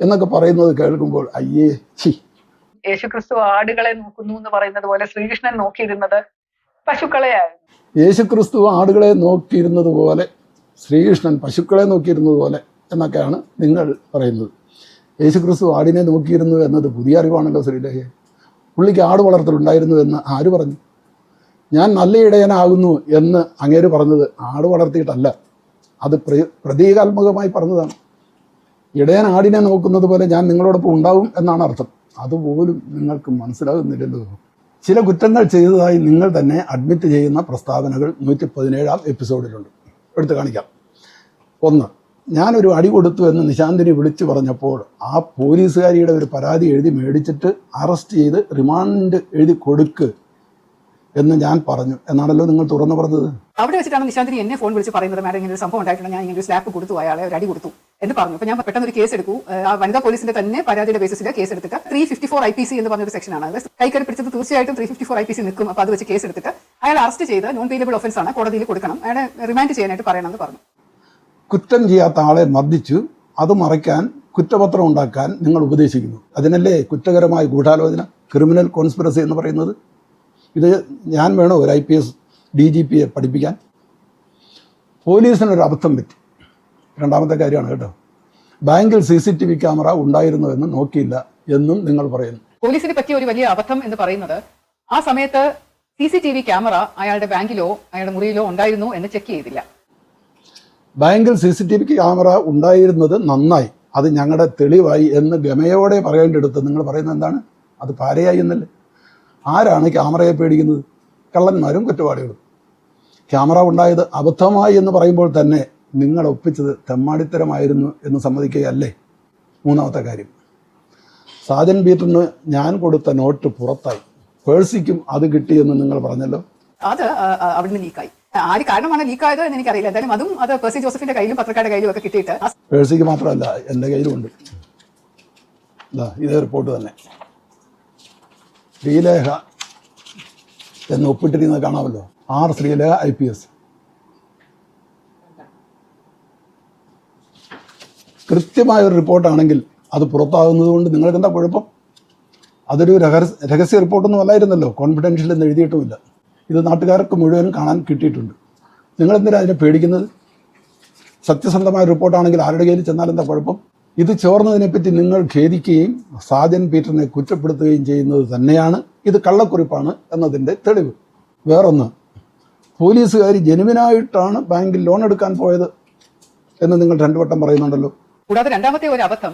എന്നൊക്കെ പറയുന്നത് കേൾക്കുമ്പോൾ അയ്യേ ചി യേശുക്രിസ്തു ആടുകളെ നോക്കുന്നു എന്ന് പറയുന്നത് പോലെ ശ്രീകൃഷ്ണൻ നോക്കിയിരുന്നത് പശുക്കളെയായിരുന്നു യേശുക്രിസ്തു ആടുകളെ നോക്കിയിരുന്നത് പോലെ ശ്രീകൃഷ്ണൻ പശുക്കളെ നോക്കിയിരുന്നത് പോലെ എന്നൊക്കെയാണ് നിങ്ങൾ പറയുന്നത്. യേശുക്രിസ്തു ആടിനെ നോക്കിയിരുന്നു എന്നത് പുതിയ അറിവാണല്ലോ ശ്രീലേഖയെ പുള്ളിക്ക് ആട് വളർത്തലുണ്ടായിരുന്നു എന്ന് ആര് പറഞ്ഞു? ഞാൻ നല്ല ഇടയനാകുന്നു എന്ന് അങ്ങേര് പറഞ്ഞത് ആട് വളർത്തിയിട്ടല്ല. അത് പ്ര- പ്രതീകാത്മകമായി പറഞ്ഞതാണ്. ഇടയൻ ആടിനെ നോക്കുന്നത് പോലെ ഞാൻ നിങ്ങളോടൊപ്പം ഉണ്ടാവും എന്നാണ് അർത്ഥം. അതുപോലും നിങ്ങൾക്ക് മനസ്സിലാകുന്നില്ലെന്ന് തോന്നുന്നു ചില കുറ്റങ്ങൾ ചെയ്തതായി നിങ്ങൾ തന്നെ അഡ്മിറ്റ് ചെയ്യുന്ന പ്രസ്താവനകൾ നൂറ്റി പതിനേഴാം എപ്പിസോഡിലുണ്ട് എടുത്തു കാണിക്കാം. ഒന്ന് ഞാനൊരു അടി കൊടുത്തു എന്ന് നിശാന്തിനെ വിളിച്ചു പറഞ്ഞപ്പോൾ ആ പോലീസുകാരിയുടെ ഒരു പരാതി എഴുതി മേടിച്ചിട്ട് അറസ്റ്റ് ചെയ്ത് റിമാൻഡ് എഴുതി കൊടുക്ക് എന്ന് ഞാൻ പറഞ്ഞു. എന്നാണല്ലോ നിങ്ങൾ തുറന്നു പറഞ്ഞത്. അവിടെ വെച്ചിട്ടാണ് നിശാന്തിനി എന്നെ ഫോൺ വിളിച്ച് പറയുന്നത്. മാഡം ഇങ്ങനെ ഒരു സംഭവം ഉണ്ടായിട്ടുണ്ട്. ഞാൻ ഇങ്ങനെ ഒരു സ്ലാപ്പ് കൊടുത്തു. അയാളെ ഒരു അടി കൊടുത്തു എന്ന് പറഞ്ഞു. അപ്പൊ ഞാൻ പെട്ടെന്ന് ഒരു കേസ് എടുക്കൂ വനിതാ പോലീസിന്റെ തന്നെ പരാതിയുടെ ബേസിസിൽ കേസ് എടുത്തിട്ട് three fifty four I P C എന്ന് പറഞ്ഞൊരു സെക്ഷനാണ് അത് കൈക്കറി പിടിച്ചത് തീർച്ചയായിട്ടും three fifty four I P C നിൽക്കും. അപ്പൊ അത് വെച്ച് കേസ് എടുത്തിട്ട് അയാൾ അറസ്റ്റ് ചെയ്ത് നോൺ പെയിലബിൾ ഒഫൻസ് ആണ് കോടതിയിൽ കൊടുക്കണം. അയാളെ റിമാൻഡ് ചെയ്യാനായിട്ട് പറയണമെന്ന് പറഞ്ഞു. കുറ്റം ചെയ്യാത്ത ആളെ മർദ്ദിച്ചു. അത് മറയ്ക്കാൻ കുറ്റപത്രം ഉണ്ടാക്കാൻ നിങ്ങൾ ഉപദേശിക്കുന്നു. അതിനല്ലേ കുറ്റകരമായ ഗൂഢാലോചന? ക്രിമിനൽ കോൺസ്പിറസി എന്ന് പറയുന്നത് ഇത് ഞാൻ വേണോ ഒരു I P S D G പിയെ പഠിപ്പിക്കാൻ? പോലീസിനൊരു അബദ്ധം പറ്റി. രണ്ടാമത്തെ കാര്യമാണ് കേട്ടോ. ബാങ്കിൽ C C T V camera ഉണ്ടായിരുന്നു എന്ന് നോക്കിയില്ല എന്നും നിങ്ങൾ പറയുന്നു. പോലീസിനെ പറ്റിയ ഒരു വലിയ അബദ്ധം എന്ന് പറയുന്നത് ആ സമയത്ത് C C T V camera അയാളുടെ ബാങ്കിലോ അയാളുടെ മുറിയിലോ ഉണ്ടായിരുന്നു എന്ന് ചെക്ക് ചെയ്തില്ല. ബാങ്കിൽ C C T V camera ഉണ്ടായിരുന്നത് നന്നായി. അത് ഞങ്ങളുടെ തെളിവായി എന്ന് ഗമയോടെ പറയേണ്ടടുത്ത് നിങ്ങൾ പറയുന്നത് എന്താണ്? അത് പാരയായി എന്നല്ലേ? ആരാണ് ക്യാമറയെ പേടിക്കുന്നത്? കള്ളന്മാരും കുറ്റവാളികളും. ക്യാമറ ഉണ്ടായത് അബദ്ധമായി എന്ന് പറയുമ്പോൾ തന്നെ നിങ്ങൾ ഒപ്പിച്ചത് തെമ്മാടിത്തരമായിരുന്നു എന്ന് സമ്മതിക്കുകയല്ലേ? മൂന്നാമത്തെ കാര്യം. സാജൻ ബീറ്ററിന് ഞാൻ കൊടുത്ത നോട്ട് പുറത്തായി. പേഴ്സിക്കും അത് കിട്ടിയെന്ന് നിങ്ങൾ പറഞ്ഞല്ലോ? അത് അവിടുന്ന് ലീക്കായി. ആര് കാരണമാണ് ലീക്കായത് എന്ന് എനിക്കറിയില്ല. എന്തായാലും അതും അത് പേഴ്സി ജോസഫിന്റെ കയ്യിലും പത്രക്കാരുടെ കയ്യിലും ഒക്കെ കിട്ടിയിട്ട് പേഴ്സിക്ക് മാത്രമല്ല എന്റെ കയ്യിലും ഉണ്ട്. ഇതേ റിപ്പോർട്ട് തന്നെ. ശ്രീലേഖ എന്ന് ഒപ്പിട്ടിരിക്കുന്നത് കാണാമല്ലോ. R Sreelekha I P S. കൃത്യമായ ഒരു റിപ്പോർട്ടാണെങ്കിൽ അത് പുറത്താകുന്നത് കൊണ്ട് നിങ്ങൾക്ക് എന്താ കുഴപ്പം? അതൊരു രഹസ്യ രഹസ്യ റിപ്പോർട്ടൊന്നും അല്ലായിരുന്നല്ലോ. കോൺഫിഡൻഷ്യൽ എന്ന് എഴുതിയിട്ടുമില്ല. ഇത് നാട്ടുകാർക്ക് മുഴുവനും കാണാൻ കിട്ടിയിട്ടുണ്ട്. നിങ്ങളെന്തിനാണ് അതിനെ പേടിക്കുന്നത്? സത്യസന്ധമായ റിപ്പോർട്ടാണെങ്കിൽ ആരുടെ കയ്യിൽ ചെന്നാൽ എന്താ കുഴപ്പം? ഇത് ചോർന്നതിനെപ്പറ്റി നിങ്ങൾ ഖേദിക്കുകയും സാജൻ പീറ്ററിനെ കുറ്റപ്പെടുത്തുകയും ചെയ്യുന്നത് തന്നെയാണ്. ഇത് കള്ളക്കുറിപ്പാണ് എന്നതിന്റെ തെളിവ്. വേറൊന്ന് പോലീസുകാർ ജനുവിനായിട്ടാണ് ബാങ്കിൽ ലോൺ എടുക്കാൻ പോയത് എന്ന് നിങ്ങൾ രണ്ടു വട്ടം പറയുന്നുണ്ടല്ലോ. കൂടാതെ രണ്ടാമത്തെ ഒരു അബദ്ധം